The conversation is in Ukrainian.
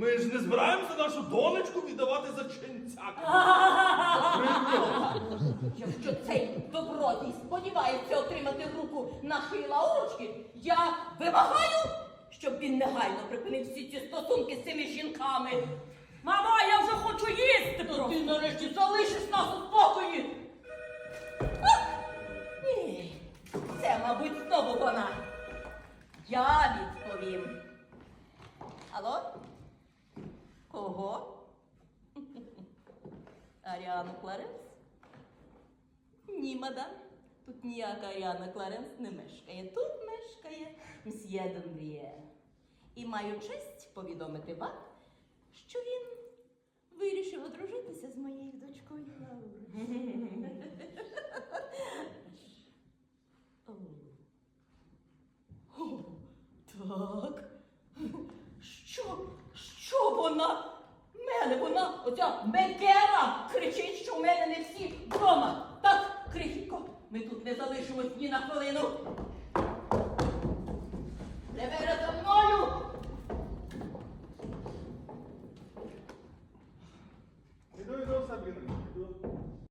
Ми ж не збираємося нашу донечку віддавати за ченцяка. Якщо цей добродій сподівається отримати в руку нашої лаурочки, я вимагаю, щоб він негайно припинив всі ці стосунки з цими жінками. Мама, я вже хочу їсти! То ти нарешті залишиш нас у спокої. Це, мабуть, знову вона. Я відповім. Алло? Кого? Аріану Кларенс? Ні, мадам. Тут ніяка Аріана Кларенс не мешкає. Тут мешкає мсьє Денвіє. І маю честь повідомити вам, що він вирішив одружитися з моєю дочкою Лаурою. О, Так. Що? Що вона? але вона, оця Мекера, кричить, що в мене не всі вдома. Так, крихітко, ми тут не залишимось ні на хвилину. Левера за мною. Іду, іду, Сабіна.